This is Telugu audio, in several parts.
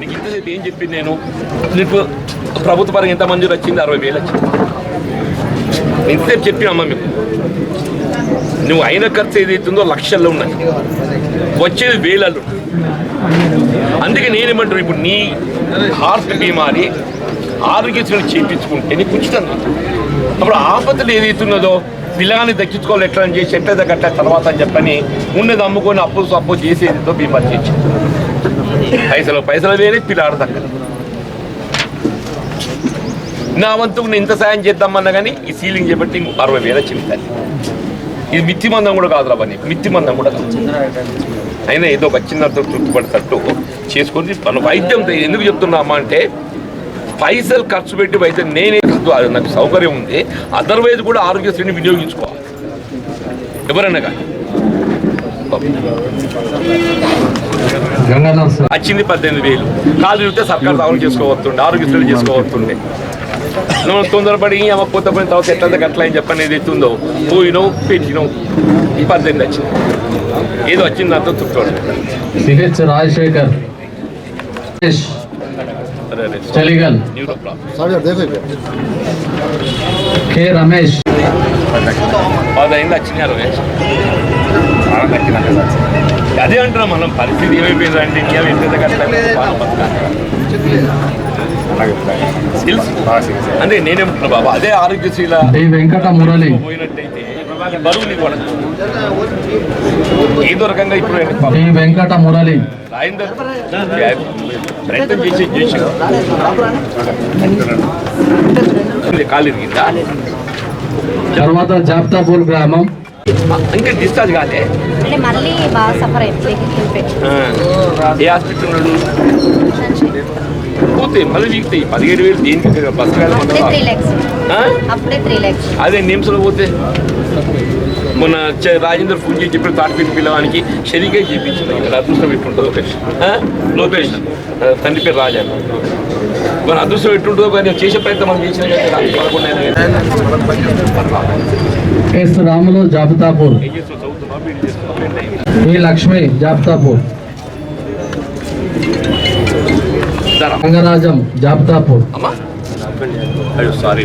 నీకు ఇంతసేపు ఏం చెప్పింది నేను? నీకు ప్రభుత్వ పరంగా ఎంత మంజూరు వచ్చింది? అరవై వేలు వచ్చింది. ఇంతసేపు చెప్పినమ్మా మీకు? నువ్వు అయిన ఖర్చు ఏదైతుందో లక్షల్లో ఉన్నాయి. వచ్చేది వేలల్లో. అందుకే నేనేమంటారు ఇప్పుడు నీ హార్ట్ బీమారి ఆరోగ్యశ్రీ చేయించుకుంటే నీకు ఉచితంగా. అప్పుడు ఆపదలు ఏదైతున్నదో పిల్లగాన్ని దక్కించుకోవాలి ఎట్లా అని చేసి ఎట్లా కట్ట తర్వాత అని చెప్పని ఉన్నది అమ్ముకొని అప్పులు సప్పు చేసేదితో బీమా చేసి పైసలు పైసలు వేరే పిల్లాడు దగ్గర. నా వంతుకు నేను ఇంత సాయం చేద్దామన్నా కానీ ఈ సీలింగ్ చేపట్టి అరవై వేల చెప్తాను ఇది మిత్తి మందం కూడా కాదురా రాబని మిత్తి మందం కూడా కాదు. అయినా ఏదో ఒక చిన్న తృప్తిపడేటట్టు చేసుకొని మన వైద్యం ఎందుకు చెప్తున్నామా అంటే పైసలు ఖర్చు పెట్టి వైద్యం నేనే నాకు సౌకర్యం ఉంది. అదర్వైజ్ కూడా ఆరోగ్యశ్రీని వినియోగించుకోవాలి. ఎవరైనా కానీ. వచ్చింది పద్దెనిమిది వేలు. కాలు తిరిగితే సర్కారు దావలు చేసుకోవస్తుండే ఆరోగ్యశ్రీ చేసుకోవస్తుండే నువ్వు తొందరపడి అమ్మ పోతే పోయిన తర్వాత ఎట్లా అట్లా అని చెప్పని ఏది ఎత్తుందో. పోయినావు పెట్టినావు పద్దెనిమిది వచ్చింది. ఏదో వచ్చింది దాంతో తృప్తి సిహెచ్ రాజశేఖర్. టెలిగల్ కె రమేష్ పదహైదు లక్షణ్య రమేష్ అదే అంటున్నాం మనం పరిస్థితి ఏమైపోయిందంటే ఇండియా వ్యతిరేకంగా స్కిల్స్ అంటే నేనేమంటున్నా బాబా అదే ఆరోగ్యశీల వెంకట మురళి. పోయినట్టయితే ఈ బరువు నీకు పడదు ఏదో రకంగా ఇప్పుడు వెంకట మురళి. రాయిందర్ ప్రయత్నం చేసి చేసి. కాలు ఇరిగిందా? తర్వాత జాప్తాపూర్ గ్రామం. ఇంకా డిశ్చార్జ్ కాలే? మళ్ళీ బాగా సఫర్ అయింది ఇన్ఫెక్షన్ ఆ, ఏ హాస్పిటల్ ఉన్నాడు? పోతే మళ్ళీ వీక్తాయి పదిహేడు వేలు దేనికి బస్ అప్పుడే త్రీ ల్యాక్స్ ఆ? అప్పుడే త్రీ ల్యాక్స్ అదే నిమ్స్లో పోతే మొన్న రాజేందర్ ఫోన్ చేసి చెప్పిన తాటిపీటి పిల్లవానికి షరీకే చేయించింది ఇక్కడ అదృష్టం ఎట్టుంటుందో లోకేష్? లోకేష్. తండ్రి పేరు రాజా. మన అదృష్టం ఎట్టుంటుందో కానీ చేసే ప్రయత్నం మనం చేసిన పదకొండు రాములు జాబితాపూర్. ఈ లక్ష్మి జాబితాపూర్. రంగరాజం జాబితాపూర్. సారీ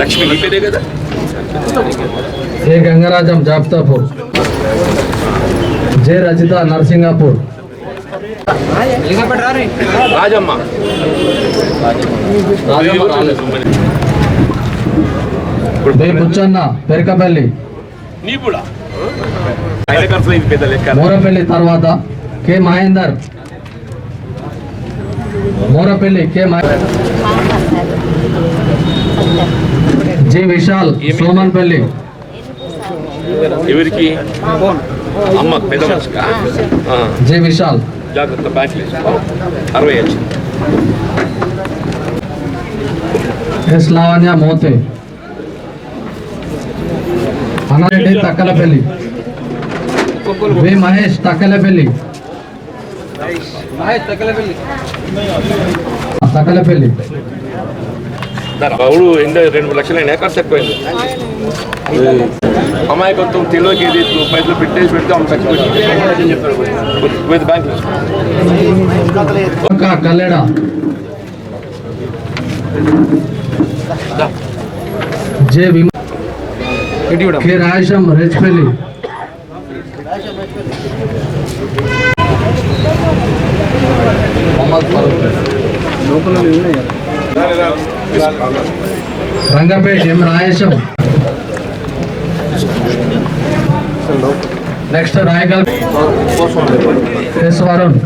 లక్ష్మి కదా? A Gangarajam Jabitapur J Rajitha Narsingapur. Rajamma. B Buchanna Perakapalli. Morapalli తర్వాత K Mahender. Morapalli K Mahender G Vishal Somanpalli ఎవరికి అమ్మ పెద్ద మనిషికా ఆ, జి విశాల్ జాగ్రత్త బ్యాంక్ వేసుకో అరవై వచ్చింది ఎస్ లావణ్య మోతే అనారెడ్డి తక్కలపల్లి వి మహేష్ తక్కలపల్లి తక్కలపల్లి బౌడు ఎంత రెండు మూడు లక్షలు అయినా ఖర్చు ఎక్కువైంది అమాయకత్వం తెలియక ఏది పైసలు పెట్టేసి పెడితే ఆమె ఖర్చు పెట్టి. బ్యాంక్ ఒక Kalleda. J విమ. K Rayasham Rechpalli Mohammed Farooq. Rangapet M Rayesham next Rayagal S Varun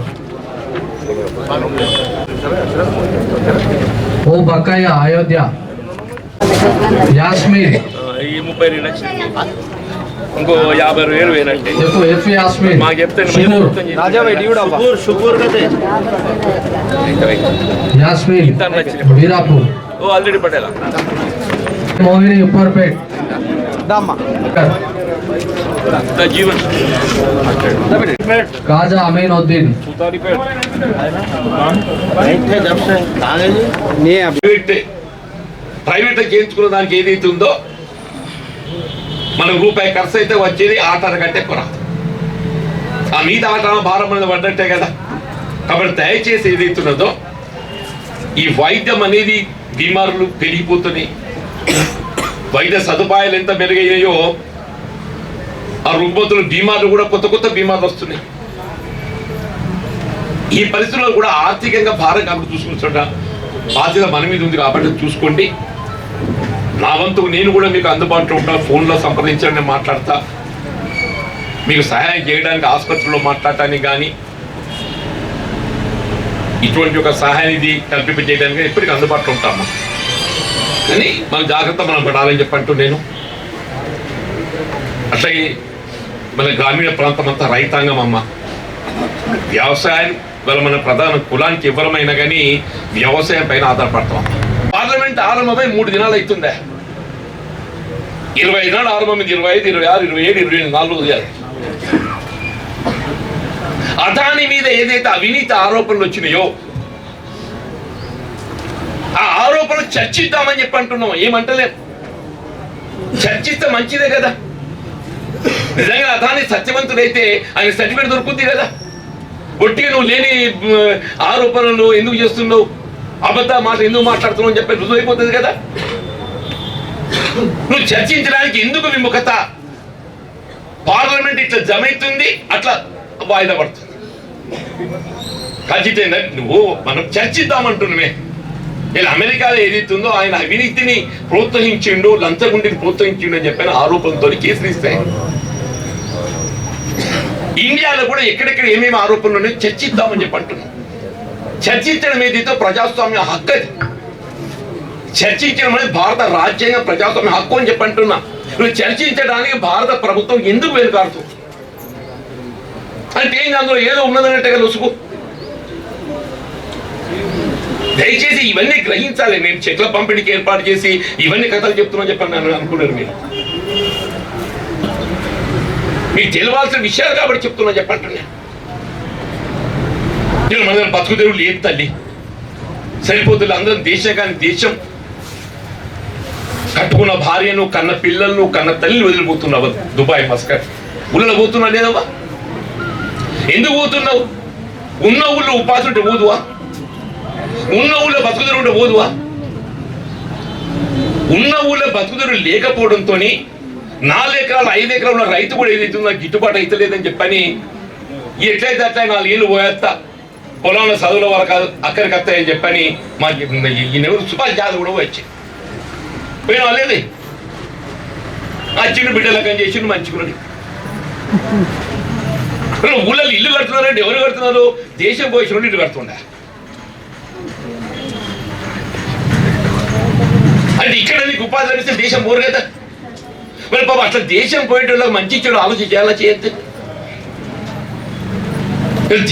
O Bakkaiah Ayodhya Yasmin ఈ ముప్పై రెండు వచ్చింది ఇంకో యాభై వేలు వేనంటే చెప్పు ఎఫ్ యాస్మిన్ మాకు చెప్తే షుగూర్ యాస్మిన్ ఇంత నచ్చింది వీరాపూర్ ఓ ఆల్రెడీ పటేలా మోహిని ఉప్పర్పేట్. జీవన్. కాజా అమీన్ ఉద్దీన్ ప్రైవేట్ చేయించుకున్న దానికి ఏదైతే ఉందో మనకు రూపాయి ఖర్చు అయితే వచ్చేది ఆటర కంటే రాదు. ఆ మీద ఆట భారం మీద పడ్డట్టే కదా. కాబట్టి దయచేసి ఏదైతున్నదో ఈ వైద్యం అనేది బీమారులు పెరిగిపోతున్నాయి. వైద్య సదుపాయాలు ఎంత మెరుగయ్యాయో ఆ రుగ్మతులు బీమార్లు కూడా కొత్త కొత్త బీమార్లు వస్తున్నాయి. ఈ పరిస్థితుల్లో కూడా ఆర్థికంగా భారం కాబట్టి చూసుకుంటుంట బాధ్యత మన మీద ఉంది కాబట్టి చూసుకోండి. నా వంతు నేను కూడా మీకు అందుబాటులో ఉంటా ఫోన్లో సంప్రదించండి మాట్లాడతా. మీకు సహాయం చేయడానికి ఆసుపత్రిలో మాట్లాడటానికి కానీ ఇటువంటి ఒక సహాయం కల్పింపజేయడానికి ఇప్పటికీ అందుబాటులో ఉంటాము. కానీ మన జాగ్రత్త మనం పడాలని చెప్పంటూ నేను అట్లాగే మన గ్రామీణ ప్రాంతం అంతా రైతాంగం అమ్మ. వ్యవసాయం ఇవాళ మన ప్రధాన కులానికి ఇవ్వరమైనా కానీ వ్యవసాయం పైన ఆధారపడతాం. పార్లమెంట్ ఆరంభమై మూడు దినాలు అవుతుందా ఇరవై ఐదు నాడు ఆరంభమైంది. ఇరవై ఐదు ఇరవై ఆరు ఇరవై ఏడు ఇరవై నాలుగు ఉదయాలు. అదాని మీద ఏదైతే అవినీతి ఆరోపణలు వచ్చినాయో ఆ ఆరోపణలు చర్చిద్దామని చెప్పి అంటున్నాం. ఏమంటలేం చర్చిస్తే మంచిదే కదా. నిజంగా అదాని సత్యవంతుడైతే ఆయన సర్టిఫికేట్ దొరుకుతుంది కదా. ఒట్టిగా నువ్వు లేని ఆరోపణలు ఎందుకు చేస్తున్నావు? అబద్ధ మాట ఎందుకు మాట్లాడుతున్నావు అని చెప్పి రుజువు అయిపోతుంది కదా. నువ్వు చర్చించడానికి ఎందుకు విముఖత? పార్లమెంట్ ఇట్లా జమైతుంది అట్లా వాయిదా పడుతుంది. ఖచ్చితంగా నువ్వు మనం చర్చిద్దామంటున్నామే. ఇలా అమెరికాలో ఏదైతుందో ఆయన అవినీతిని ప్రోత్సహించిండు లంచగుండిని ప్రోత్సహించిండు అని చెప్పిన ఆరోపణతో కేసులు ఇస్తాయి ఇండియాలో కూడా ఎక్కడెక్కడ ఏమేమి ఆరోపణలు ఉన్నాయో చర్చిద్దామని చెప్పి అంటున్నాం. చర్చించడం ఏదైతే ప్రజాస్వామ్య హక్కు అది. చర్చించడం అనేది భారత రాజ్యాంగ ప్రజాస్వామ్య హక్కు అని చెప్పి అంటున్నా. నువ్వు చర్చించడానికి భారత ప్రభుత్వం ఎందుకు వెనుకాడుతుంది? అంటే ఏం అందులో ఏదో ఉన్నదన్నట్టుగా లొసుకు దయచేసి ఇవన్నీ గ్రహించాలి. నేను చెట్ల పంపిణీకి ఏర్పాటు చేసి ఇవన్నీ కథలు చెప్తున్నా చెప్పండి నేను అనుకున్నారు మీరు. మీకు తెలియాల్సిన విషయాలు కాబట్టి చెప్తున్నా చెప్పంటున్నా నేను. మన బతుకు తెరువు లేదు తల్లి. సరిపోతుంది అందరం దేశం కానీ దేశం. కట్టుకున్న భార్యను కన్న పిల్లలను కన్న తల్లిని వదిలిపోతున్నావు. Dubai Muscat. ఊళ్ళో పోతున్నా లేదవ్వా? ఎందుకు పోతున్నావు ఉన్న ఊళ్ళో ఉపాధి ఉంటే పోదువా ఉన్న ఊళ్ళో బతుకుదరు ఉంటే పోదువా ఉన్న ఊళ్ళో బతుకుదరు లేకపోవడంతో నాలుగు ఎకరాలు ఐదు ఎకరాలు ఉన్న రైతు కూడా ఏదైతుందో గిట్టుబాటు అవుతలేదని చెప్పని ఎట్లయితే అట్లా నాలుగేళ్ళు పోయేస్తా పొలంలో చదువుల వరకు అక్కడికి వస్తాయని చెప్పని మాకు ఈ సుభాష్ జాదవ్ కూడా వచ్చి పోయిన వాళ్ళేది ఆ చిన్న బిడ్డలకని చేసి మంచుకున్నాడు ఊళ్ళో ఇల్లు కడుతున్నారంటే ఎవరు కడుతున్నారు? దేశం పోయి ఇల్లు కడుతుండ? అంటే ఇక్కడ నీకు ఉపాధి లభిస్తే దేశం పోరు కదా. మరి పాపం అట్లా దేశం పోయేటోళ్ళకి మంచి చెడు ఆలోచన చేయాలా చేయొద్దు?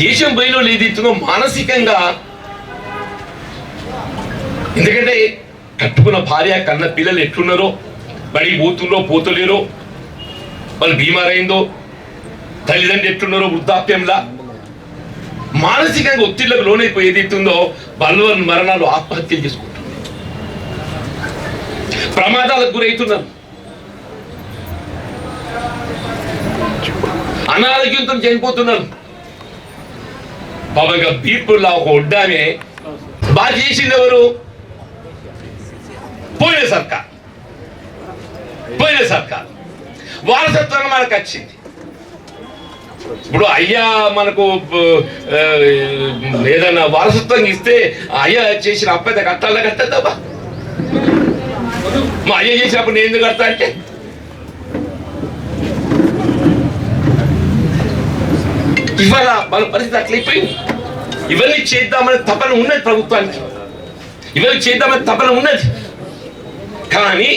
దేశం పోయిన వాళ్ళు ఏది మానసికంగా ఎందుకంటే కట్టుకున్న భార్య కన్న పిల్లలు ఎట్లున్నారో బడి పోతుందో పోతలేరో వాళ్ళు బీమారైందో తల్లిదండ్రులు ఎట్లున్నారో వృద్ధాప్యంలా. మానసికంగా ఒత్తిళ్ళకు లోనైపోయి ఏదైతుందో బలవన్ మరణాలు ఆత్మహత్యలు చేసుకుంటారు ప్రమాదాలకు గురవుతున్నారు అనారోగ్యంతో చనిపోతున్నారు. బాబాగా బీర్పుల్లా ఒక ఒడ్డామే బాగా చేసింది ఎవరు? పోయిన సర్కార్. పోయిన సర్కార్. వారసత్వంగా మనకు వచ్చింది. ఇప్పుడు అయ్యా మనకు ఏదైనా వారసత్వం ఇస్తే అయ్యా అయ్య చేసిన అప్పైతే కట్టాలా కట్టద్దబ్బా మా అయ్య చేసినప్పుడు నేను ఎందుకు కడతా అంటే? ఇవాళ మన పరిస్థితి అట్లయిపోయింది ఇవన్నీ చేద్దామని తపన ఉన్నది ప్రభుత్వానికి. ఇవన్నీ చేద్దామని తపన ఉన్నది. కానీ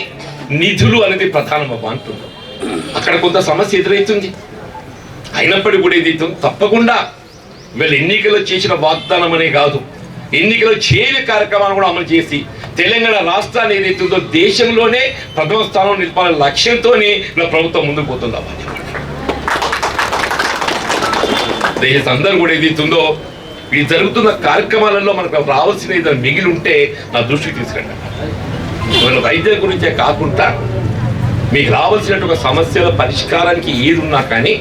నిధులు అనేది ప్రధానం అవ్వ అంటున్నాం. అక్కడ కొంత సమస్య ఎదురవుతుంది అయినప్పటికీ కూడా ఇది తప్పకుండా వీళ్ళు ఎన్నికల్లో చేసిన వాగ్దానం అనే కాదు. ఎన్నికలు చేయని కార్యక్రమాలు కూడా అమలు చేసి తెలంగాణ రాష్ట్రాన్ని ఏదైతుందో దేశంలోనే ప్రథమ స్థానం నిలపాలనే నా ప్రభుత్వం ముందుకు పోతుందా దేశ అందరూ కూడా ఏదైతుందో ఈ జరుగుతున్న కార్యక్రమాలలో మనకు రావాల్సిన ఏదైనా మిగిలి ఉంటే నా దృష్టికి తీసుకెళ్ళండి. ఇవాళ వైద్యుల గురించే కాకుండా మీకు రావాల్సినటువంటి సమస్యల పరిష్కారానికి ఏది ఉన్నా కానీ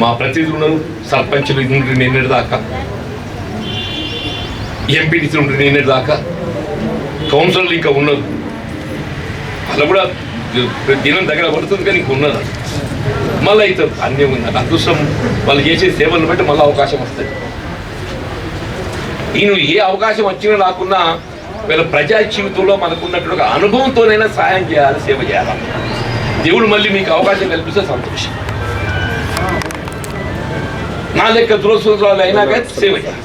మా ప్రతినిధులను సర్పంచులు ఉండి నిన్నటి దాకా. ఎంపీటీసీ ఉండి నిన్నటి దాకా. కౌన్సిలర్లు ఇంకా ఉన్నారు. అలా కూడా దినం దగ్గర పడుతుంది కానీ ఇంకా ఉన్నారు. మళ్ళీ అయితే అన్నీ ఉంది. అదృష్టం వాళ్ళు చేసే సేవలను బట్టి మళ్ళీ అవకాశం వస్తుంది. నేను ఏ అవకాశం వచ్చినా రాకున్నా వీళ్ళ ప్రజా జీవితంలో మనకున్నటువంటి ఒక అనుభవంతోనైనా సహాయం చేయాలి సేవ చేయాలి. దేవుడు మళ్ళీ మీకు అవకాశం కల్పిస్తే సంతోషం. నా లెక్క దురసూత్రాలు అయినా కానీ సేవ చేయాలి